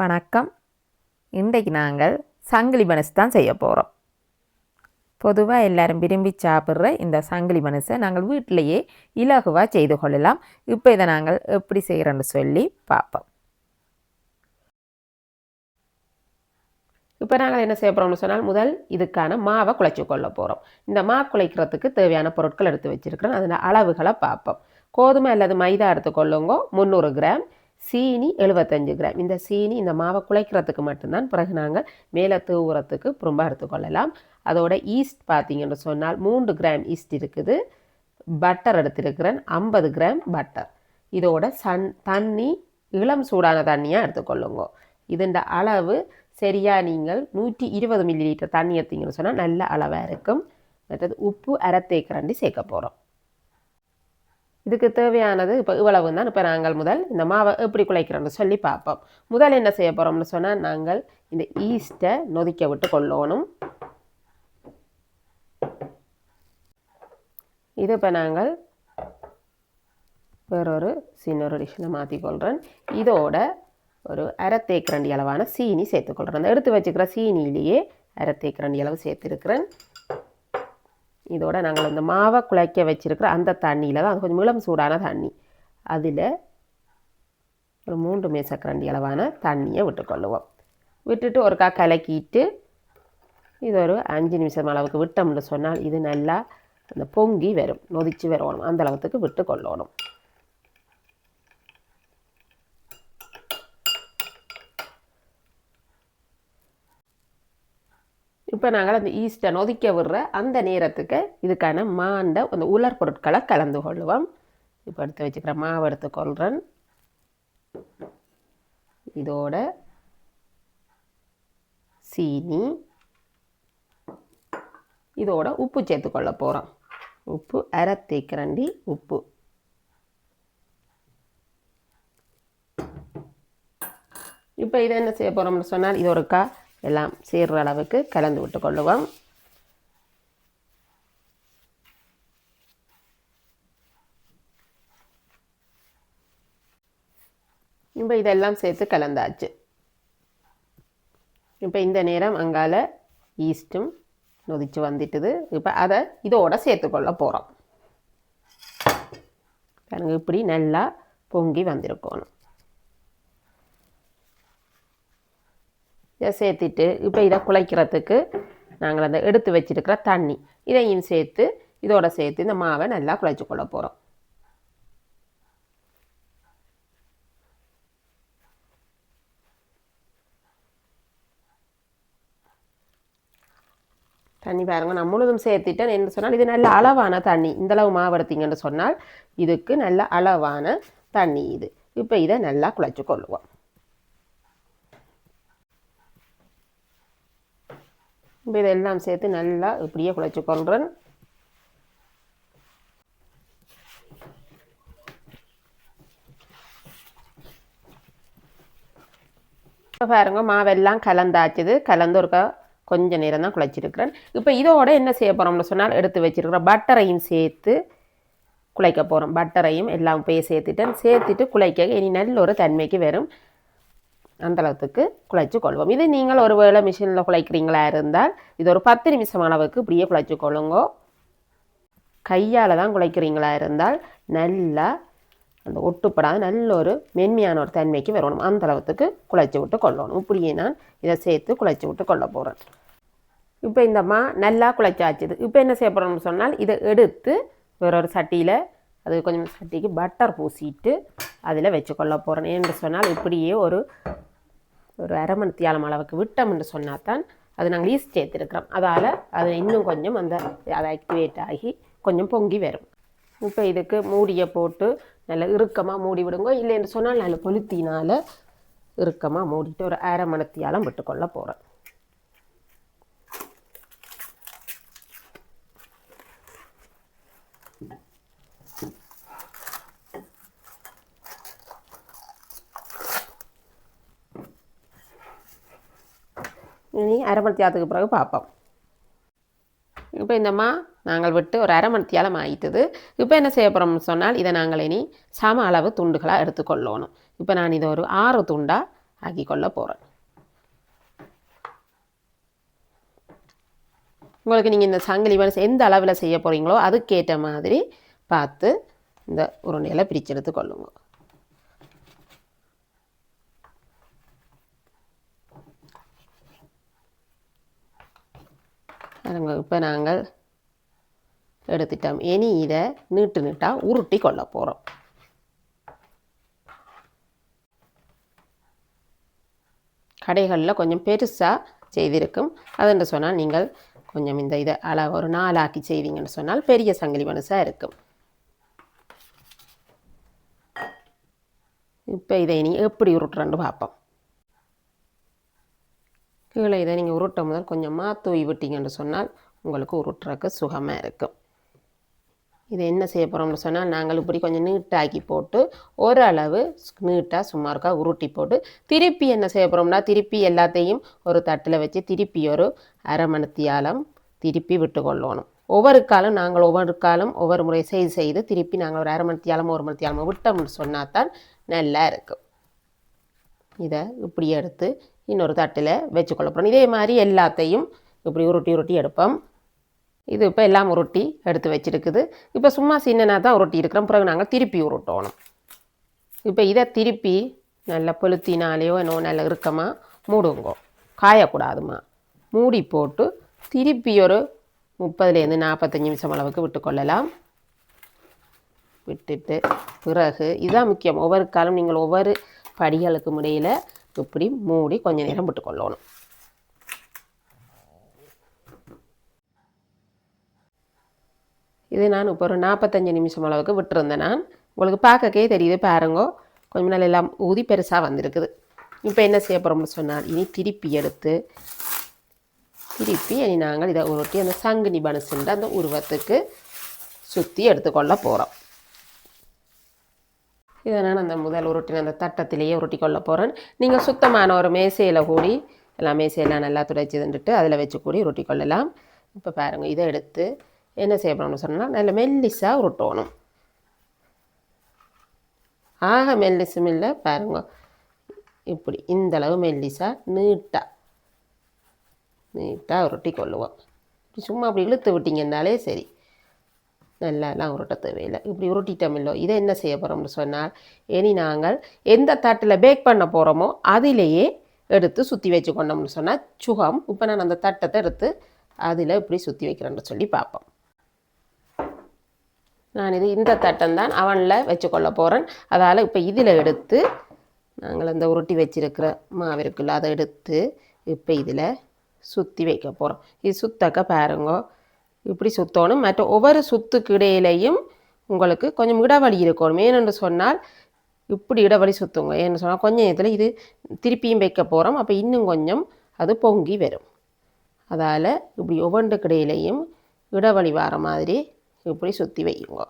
வணக்கம். இன்றைக்கு நாங்கள் சங்கிலி மனசு தான் செய்ய போகிறோம் பொதுவாக எல்லாரும் விரும்பி சாப்பிட்ற இந்த சங்கிலி மனசை நாங்கள் வீட்டிலேயே இலகுவாக செய்து கொள்ளலாம். இப்போ இதை நாங்கள் எப்படி செய்கிறோன்னு சொல்லி பார்ப்போம். இப்போ நாங்கள் என்ன செய்ய போகிறோம்னு சொன்னால் முதல் இதுக்கான மாவை குழைச்சி கொள்ள போகிறோம் இந்த மா குழைக்கிறதுக்கு தேவையான பொருட்கள் எடுத்து வச்சிருக்கிறேன் அதில் அளவுகளை பார்ப்போம். கோதுமை அல்லது மைதா எடுத்துக்கொள்ளுங்க முந்நூறு கிராம். சீனி எழுபத்தஞ்சு கிராம். இந்த சீனி இந்த மாவை குழைக்கிறதுக்கு மட்டும்தான் பிறகு நாங்கள் மேலே தூவுறத்துக்கு புறம்பாக எடுத்துக்கொள்ளலாம் அதோட ஈஸ்ட் பார்த்தீங்கன்னு சொன்னால் மூன்று கிராம் ஈஸ்ட் இருக்குது. பட்டர் எடுத்திருக்கிறேன். ஐம்பது கிராம் பட்டர் இதோட சன் தண்ணி இளம் சூடான தண்ணியாக எடுத்துக்கொள்ளுங்க இதுண்ட அளவு சரியாக நீங்கள் நூற்றி இருபது மில்லி லிட்டர் தண்ணி எடுத்தீங்கன்னு சொன்னால் நல்ல அளவாக இருக்கும். மற்றது உப்பு அரை தேக்கரண்டி சேர்க்க போகிறோம் இதுக்கு தேவையானது இப்போ இவ்வளவு தான் இப்போ நாங்கள் முதல் இந்த மாவை எப்படி குழைக்கிறோம்னு சொல்லி பார்ப்போம். முதல் என்ன செய்ய போகிறோம்னு சொன்னால் நாங்கள் இந்த ஈஸ்ட்டை நொதிக்க விட்டு கொள்ளணும். இது இப்போ நாங்கள் வேறொரு சின்ன ஒரு டிஷ்ஷில் மாற்றிக்கொள்கிறேன் இதோட ஒரு அரை தேக்கரண்டி அளவான சீனி சேர்த்துக்கொள்கிறேன் அந்த எடுத்து வச்சுக்கிற சீனியிலேயே அரை தேக்கரண்டி அளவு சேர்த்துருக்கிறேன். இதோட நாங்கள் இந்த மாவை குழைக்க வச்சுருக்கிற அந்த தண்ணியில் தான் அது கொஞ்சம் இளம் சூடான தண்ணி. அதில் ஒரு மூன்று மேசக்கரண்டி அளவான தண்ணியை விட்டுக்கொள்ளுவோம் விட்டுட்டு ஒருக்கா கலக்கிட்டு இது ஒரு அஞ்சு நிமிஷம் அளவுக்கு விட்டோம்னு சொன்னால் இது நல்லா அந்த பொங்கி வரும் நொதிச்சு வரணும் அந்த அளவுக்கு விட்டு கொள்ளணும். இப்போ நாங்கள் அந்த ஈஸ்ட்டை நொதிக்க விடுற அந்த நேரத்துக்கு இதுக்கான மாண்ட அந்த உலர் பொருட்களை கலந்து கொள்ளுவோம். இப்போ எடுத்து வச்சுக்கிற மாவு எடுத்துக்கொள்கிறேன் இதோட சீனி. இதோட உப்பு சேர்த்துக்கொள்ள போகிறோம் உப்பு அரை தேக்கரண்டி உப்பு. இப்போ இதை என்ன செய்ய போகிறோம்னு சொன்னால் இது ஒருக்கா எல்லாம் சேர்ற அளவுக்கு கலந்து விட்டு கொள்ளுவோம். இப்போ இதெல்லாம் சேர்த்து கலந்தாச்சு. இப்போ இந்த நேரம் அங்கால ஈஸ்ட்டும் நொதிச்சு வந்துட்டுது. இப்போ அதை இதோட சேர்த்துக்கொள்ள போகிறோம் பாருங்கள் இப்படி நல்லா பொங்கி வந்திருக்கணும். இதை சேர்த்துட்டு இப்போ இதை குழைக்கிறதுக்கு நாங்கள் அந்த எடுத்து வச்சிருக்கிற தண்ணி இதையும் சேர்த்து இதோட சேர்த்து இந்த மாவை நல்லா குழைச்சி கொள்ள போகிறோம் தண்ணி பாருங்க நான் முழுதும் சேர்த்துட்டேன். என்ன சொன்னால் இது நல்ல அளவான தண்ணி. இந்தளவு மாவு எடுத்தீங்கன்னு சொன்னால் இதுக்கு நல்ல அளவான தண்ணி இது. இப்போ இதை நல்லா குழைச்சி கொள்ளுவோம். இப்போ இதெல்லாம் சேர்த்து நல்லா இப்படியே குழைச்சி கொள்கிறேன் இப்போ பாருங்க மாவெல்லாம் கலந்தாச்சுது. கலந்து ஒரு கொஞ்சம் நேரம் தான் குழைச்சிருக்கிறேன். இப்போ இதோட என்ன செய்ய போகிறோம்னு சொன்னால் எடுத்து வச்சிருக்கிற பட்டரையும் சேர்த்து குழைக்க போகிறோம் பட்டரையும் எல்லாம் போய் சேர்த்துட்டேன். சேர்த்துட்டு குழைக்க இனி நல்ல ஒரு தன்மைக்கு வரும். அந்தளவுக்கு குழைச்சி கொள்வோம் இது நீங்கள் ஒரு வேளை மிஷினில் குழைக்கிறீங்களா இருந்தால் இது ஒரு பத்து நிமிஷம் அளவுக்கு இப்படியே குழைச்சி கொள்ளுங்க கையால் தான் குழைக்கிறீங்களா இருந்தால் நல்லா அந்த ஒட்டுப்படாத நல்ல ஒரு மென்மையான ஒரு தன்மைக்கு வரணும். அந்த அளவுக்கு குழைச்சி விட்டு கொள்ளணும். இப்படியே நான் இதை சேர்த்து குழைச்சி விட்டு கொள்ள போகிறேன் இப்போ இந்த மா நல்லா குழைச்சாச்சுது இப்போ என்ன செய்ய போகிறோம்னு சொன்னால் இதை எடுத்து வேற ஒரு சட்டியில் அது கொஞ்சம் சட்டிக்கு பட்டர் பூசிட்டு அதில் வச்சு கொள்ள போகிறேன் என்று சொன்னால் இப்படியே ஒரு ஒரு அரை மணித்தியாலம் அளவுக்கு விட்டோம் என்று சொன்னால் தான் அது நாங்கள் ஈஸ்ட் சேர்த்துருக்குறோம். அதால் அது இன்னும் கொஞ்சம் அந்த அதை ஆக்டிவேட் ஆகி கொஞ்சம் பொங்கி வரும். இப்போ இதுக்கு மூடியை போட்டு நல்லா இறுக்கமாக மூடி விடுங்க இல்லைன்னு சொன்னால் நல்ல கொளுத்தினால் இறுக்கமாக மூடிட்டு ஒரு அரை மணத்தியாலம் விட்டுக்கொள்ள போகிறேன் இனி அரை மணி பிறகு பார்ப்போம். இப்போ இந்தம்மா நாங்கள் விட்டு ஒரு அரை மணி தியாலம் இப்போ என்ன செய்ய போகிறோம்னு சொன்னால் இதை நாங்கள் இனி சம அளவு துண்டுகளாக எடுத்துக்கொள்ளணும். இப்போ நான் இதை ஒரு ஆறு துண்டாக ஆக்கி கொள்ள போகிறேன் உங்களுக்கு நீங்கள் இந்த சங்கிலி மனசு எந்த அளவில் செய்ய போகிறீங்களோ அதுக்கேற்ற மாதிரி பார்த்து இந்த உருண்டையில் எடுத்து கொள்ளுங்கள் இப்போ நாங்கள் எடுத்துட்டோம். இனி இதை நீட்டு நீட்டாக உருட்டி கொள்ள போகிறோம் கடைகளில் கொஞ்சம் பெருசாக செய்திருக்கும். அதுன்னு சொன்னால் நீங்கள் கொஞ்சம் இந்த இதை அளவு ஒரு நாலாக்கி செய்வீங்கன்னு சொன்னால் பெரிய சங்கிலி மனுஷாக இருக்கும். இப்போ இதை இனி எப்படி உருட்டுறன்னு பார்ப்போம். கீழே இதை நீங்கள் உருட்ட முதல் கொஞ்சமாக தூவி விட்டீங்கன்னு சொன்னால் உங்களுக்கு உருட்டுறக்கு சுகமாக இருக்கும். இது என்ன செய்ய போகிறோம்னு சொன்னால் நாங்கள் இப்படி கொஞ்சம் நீட்டாக்கி போட்டு ஓரளவு நீட்டாக சும்மா இருக்கா உருட்டி போட்டு திருப்பி என்ன செய்ய போகிறோம்னா திருப்பி எல்லாத்தையும் ஒரு தட்டில் வச்சு திருப்பி ஒரு அரை மணித்தியாலம் திருப்பி விட்டுக்கொள்ளணும் ஒவ்வொரு காலம் நாங்கள் ஒவ்வொரு காலம் ஒவ்வொரு முறை செய்து செய்து திருப்பி நாங்கள் ஒரு அரை மணித்தியாலம் ஒரு மணித்தியாலமோ விட்டோம்னு சொன்னால் தான் நல்லா இருக்கும். இதை இப்படி எடுத்து இன்னொரு தட்டில் வச்சுக்கொள்ள போகிறோம் இதே மாதிரி எல்லாத்தையும் இப்படி உருட்டி உருட்டி எடுப்போம். இது இப்போ எல்லாம் உருட்டி எடுத்து வச்சுருக்குது. இப்போ சும்மா சின்னனாக தான் உருட்டி இருக்கிறோம். பிறகு நாங்கள் திருப்பி உருட்டணும். இப்போ இதை திருப்பி நல்ல பொலுத்தினாலேயோ என்னோ நல்ல இறுக்கமாக மூடுங்கோ. காயக்கூடாதுமா. மூடி போட்டு திருப்பி ஒரு முப்பதுலேருந்து நாற்பத்தஞ்சு நிமிஷம் அளவுக்கு விட்டுக்கொள்ளலாம் விட்டுட்டு பிறகு இதுதான் முக்கியம். ஒவ்வொரு காலம் நீங்கள் ஒவ்வொரு படிகளுக்கும் இடையில் இப்படி மூடி கொஞ்ச நேரம் விட்டுக்கொள்ளணும். இது நான் இப்போ ஒரு நாற்பத்தஞ்சு நிமிஷம் அளவுக்கு விட்டுருந்தேன் நான். உங்களுக்கு பார்க்கக்கே தெரியுது பாருங்கோ. கொஞ்சம் நாள் எல்லாம் ஊதி பெருசாக வந்திருக்குது. இப்போ என்ன செய்ய போகிறோம்னு சொன்னால் இனி திருப்பி எடுத்து திருப்பி இனி நாங்கள் இதை உருட்டி அந்த சங்குனி பனசுன்ற அந்த உருவத்துக்கு சுற்றி எடுத்துக்கொள்ள போகிறோம் இதை நான் அந்த முதல் உருட்டின அந்த தட்டத்திலேயே உருட்டி கொள்ள போகிறேன் நீங்கள் சுத்தமான ஒரு மேசையில் கூடி எல்லாம் மேசையெல்லாம் நல்லா துடைச்சிதுன்ட்டு அதில் வச்சு கூடி உருட்டி கொள்ளலாம். இப்போ பாருங்கள் இதை எடுத்து என்ன செய்யணும்னு சொன்னால் நல்ல மெல்லிஸாக உருட்டணும். ஆக மெல்லிசும் இல்லை பாருங்க. இப்படி இந்த அளவு மெல்லிஸாக நீட்டாக நீட்டாக உருட்டி கொள்ளுவோம். சும்மா அப்படி இழுத்து விட்டிங்கன்னாலே சரி. நல்லாலாம் உருட்ட தேவையில்லை. இப்படி உருட்டிட்டோமில்லோ இதை என்ன செய்ய போகிறோம்னு சொன்னால் இனி நாங்கள் எந்த தட்டில் பேக் பண்ண போகிறோமோ அதிலேயே எடுத்து சுற்றி வச்சு கொண்டோம்னு சொன்னால் சுகம். இப்போ நான் அந்த தட்டத்தை எடுத்து அதில் இப்படி சுற்றி வைக்கிறேன்னு சொல்லி பார்ப்போம். நான் இது இந்த தட்டம் தான் அவனில் வச்சுக்கொள்ள போகிறேன். அதால் இப்போ இதில் எடுத்து நாங்கள் அந்த உருட்டி வச்சிருக்கிற மாவிற்குள்ள அதை எடுத்து இப்போ இதில் சுற்றி வைக்க போகிறோம். இது சுத்தக்க பாருங்கோ இப்படி சுற்றணும் மற்ற ஒவ்வொரு சுத்துக்கு இடையிலையும் உங்களுக்கு கொஞ்சம் இடவழி இருக்கணும். ஏனென்று சொன்னால் இப்படி இடவழி சுற்றுங்க ஏன்னு சொன்னால் கொஞ்சம் இதில் இது திருப்பியும் வைக்க போகிறோம் அப்போ இன்னும் கொஞ்சம் அது பொங்கி வரும். அதால் இப்படி ஒவ்வொன்றுக்கு இடையிலையும் இடவழி வர மாதிரி இப்படி சுற்றி வைக்குங்க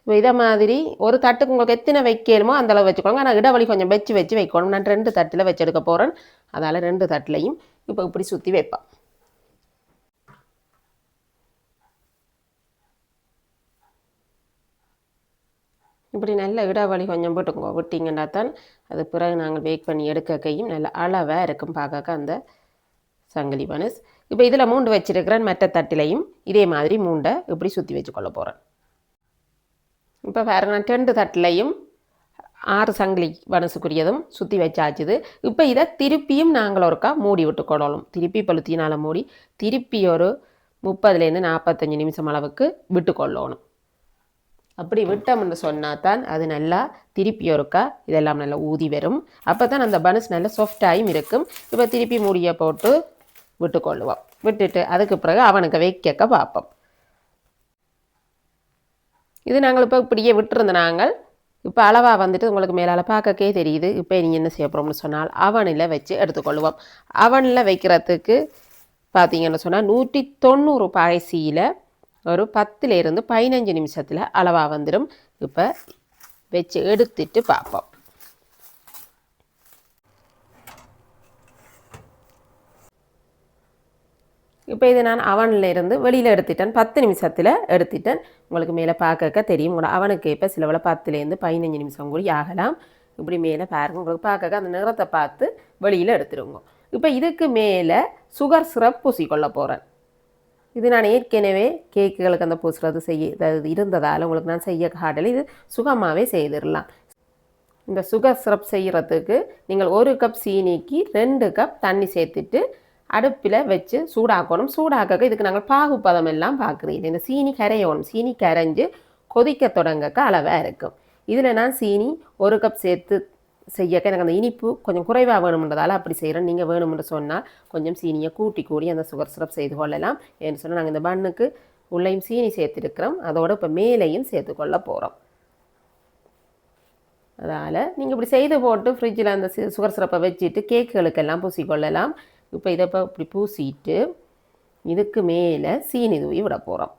இப்போ இதை மாதிரி ஒரு தட்டுக்கு உங்களுக்கு எத்தனை வைக்கலுமோ அந்தளவு வச்சுக்கோங்க. ஆனால் இடவழி கொஞ்சம் வச்சு வச்சு வைக்கணும். நான் ரெண்டு தட்டில் வச்சு எடுக்க போகிறேன் அதால் ரெண்டு தட்டிலையும் இப்போ இப்படி சுற்றி வைப்பேன். இப்படி நல்ல இடைவெளி கொஞ்சம் போட்டுக்கோ விட்டிங்கன்னா தான் அது பிறகு நாங்கள் பேக் பண்ணி எடுக்கக்கையும் நல்ல அளவாக இருக்கும் பார்க்க அந்த சங்கிலி பனஸ். இப்போ இதில் மூண்டு வச்சுருக்கிறேன். மற்ற தட்டிலையும் இதே மாதிரி மூண்டை இப்படி சுற்றி வச்சுக்கொள்ள போகிறேன் இப்போ வேறு நான் ரெண்டு தட்டிலையும் ஆறு சங்கிலி பனசுக்குரியதும் சுற்றி வச்சாச்சுது. இப்போ இதை திருப்பியும் நாங்கள் ஒருக்கா மூடி விட்டு கொள்ளணும். திருப்பி பழுத்தினால் மூடி திருப்பி ஒரு முப்பதுலேருந்து நாற்பத்தஞ்சு நிமிஷம் அளவுக்கு விட்டு கொள்ளணும் அப்படி விட்டோம்னு சொன்னால் தான் அது நல்லா திருப்பி ஒருக்கா இதெல்லாம் நல்லா ஊதி வரும். அப்போ தான் அந்த பனஸ் நல்லா சாஃப்டாயும் இருக்கும். இப்போ திருப்பி மூடியை போட்டு விட்டுக்கொள்ளுவோம். விட்டுட்டு அதுக்கு பிறகு அவனுக்கு வைக்க பார்ப்போம். இது நாங்கள் இப்போ இப்படியே விட்டுருந்த நாங்கள். இப்போ அளவாக வந்துட்டு உங்களுக்கு மேலால் பார்க்கக்கே தெரியுது. இப்போ நீங்கள் என்ன செய்ய போகிறோம்னு சொன்னால் அவனில் வச்சு எடுத்துக்கொள்ளுவோம். அவனில் வைக்கிறதுக்கு பார்த்தீங்கன்னு சொன்னால் நூற்றி தொண்ணூறு பாயசியில் ஒரு பத்துலேருந்து பதினஞ்சு நிமிஷத்தில் அளவாக வந்துடும் இப்போ வச்சு எடுத்துட்டு பார்ப்போம் இப்போ இது நான் அவனில் இருந்து வெளியில் எடுத்துட்டேன். பத்து நிமிஷத்தில் எடுத்துட்டேன். உங்களுக்கு மேலே பார்க்க தெரியும். கூட அவனுக்கு இப்போ சிலவில் பத்துலேருந்து பதினஞ்சு நிமிஷம் கூட ஆகலாம். இப்படி மேலே பாருங்க. உங்களுக்கு பார்க்க அந்த நிறத்தை பார்த்து வெளியில் எடுத்துருங்க. இப்போ இதுக்கு மேலே சுகர் சிரப் பூசிக்கொள்ள போகிறேன் இது நான் ஏற்கனவே கேக்குகளுக்கு அந்த பூசுறது செய்ய இருந்ததால் உங்களுக்கு நான் செய்ய காட்டல. இது சுகமாகவே செய்திடலாம். இந்த சுகர் சிரப் செய்கிறதுக்கு நீங்கள் ஒரு கப் சீனிக்கு ரெண்டு கப் தண்ணி சேர்த்துட்டு அடுப்பில் வச்சு சூடாக்கணும். சூடாக்க இதுக்கு நாங்கள் பாகுப்பதம் எல்லாம் பார்க்குறீங்க இந்த சீனி கரையணும். சீனி கரைஞ்சு கொதிக்க தொடங்கக்க அளவாக இருக்கும். இதில் நான் சீனி ஒரு கப் சேர்த்து செய்யக்க எனக்கு அந்த இனிப்பு கொஞ்சம் குறைவாக வேணுமென்றதால அப்படி செய்கிறேன் நீங்கள் வேணும்னு சொன்னால் கொஞ்சம் சீனியை கூட்டி கூடி அந்த சுகர் சிரப் செய்து கொள்ளலாம். ஏன்னு சொன்னால் நாங்கள் இந்த பண்ணுக்கு உள்ளேயும் சீனி சேர்த்துருக்கிறோம். அதோடு இப்போ மேலேயும் சேர்த்துக்கொள்ள போகிறோம் அதனால் நீங்கள் இப்படி செய்து போட்டு ஃப்ரிட்ஜில் அந்த சுகர் சிரப்பை வச்சுட்டு கேக்குகளுக்கெல்லாம் பூசிக்கொள்ளலாம் இப்போ இதை இப்போ இப்படி பூசிட்டு இதுக்கு மேலே சீனி தூவி விட போகிறோம்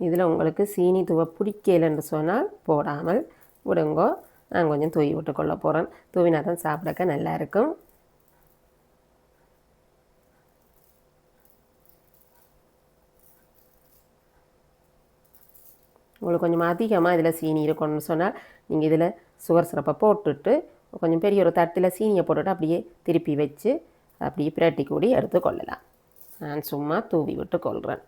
இதில் உங்களுக்கு சீனி துவை பிடிக்கலன்னு சொன்னால் போடாமல் விடுங்கோ. நான் கொஞ்சம் தூவி விட்டுக்கொள்ள போகிறேன். தூவினா தான் சாப்பிடக்க நல்லாயிருக்கும் உங்களுக்கு கொஞ்சம் அதிகமாக இதில் சீனி இருக்கணும்னு சொன்னால் நீங்கள் இதில் சுகர் சிரப்பை போட்டுட்டு கொஞ்சம் பெரிய ஒரு தட்டில் சீனியை போட்டுட்டு அப்படியே திருப்பி வச்சு அப்படியே பிரட்டி கூடி எடுத்துக்கொள்ளலாம். நான் சும்மா தூவி விட்டு கொள்கிறேன்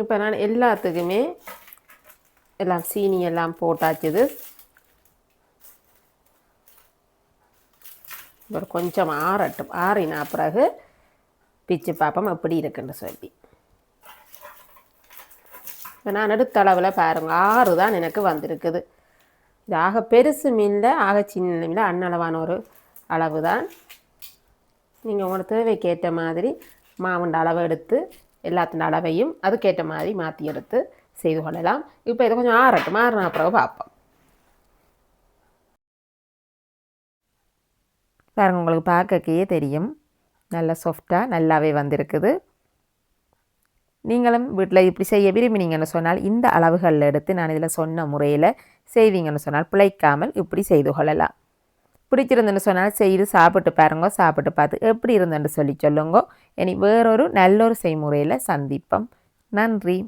இப்போ நான் எல்லாத்துக்குமே எல்லாம் சீனி எல்லாம் போட்டாச்சுது. ஒரு கொஞ்சம் ஆறட்டும். ஆறினா பிறகு பிச்சு பார்ப்போம் எப்படி இருக்குன்னு சொல்லி. இப்போ நான் நடுத்தளவில் அளவில் ஆறு தான் எனக்கு வந்திருக்குது. இது ஆக பெருசு மீனில் ஆக சின்ன மீனில் அன்னளவான ஒரு அளவு தான் நீங்கள் உங்களோட தேவைக்கு ஏற்ற மாதிரி மாவுண்ட அளவு எடுத்து எல்லாத்தின் அளவையும் அதுக்கேற்ற மாதிரி மாற்றி எடுத்து செய்து கொள்ளலாம். இப்போ இதை கொஞ்சம் ஆறட்டும். ஆறுனா பிறகு பார்ப்போம். பாருங்க உங்களுக்கு பார்க்கக்கையே தெரியும். நல்ல சாஃப்டாக நல்லாவே வந்திருக்குது. நீங்களும் வீட்டில் இப்படி செய்ய விரும்பினீங்கன்னு சொன்னால் இந்த அளவுகளில் எடுத்து நான் இதில் சொன்ன முறையில் செய்வீங்கன்னு சொன்னால் பிழைக்காமல் இப்படி செய்து கொள்ளலாம். பிடிச்சிருந்துன்னு சொன்னால் செய்து சாப்பிட்டு பாருங்க சாப்பிட்டு பார்த்து எப்படி இருந்துன்னு சொல்லி சொல்லுங்க. இனி வேறொரு நல்லொரு செய்முறையில் சந்திப்போம். நன்றி.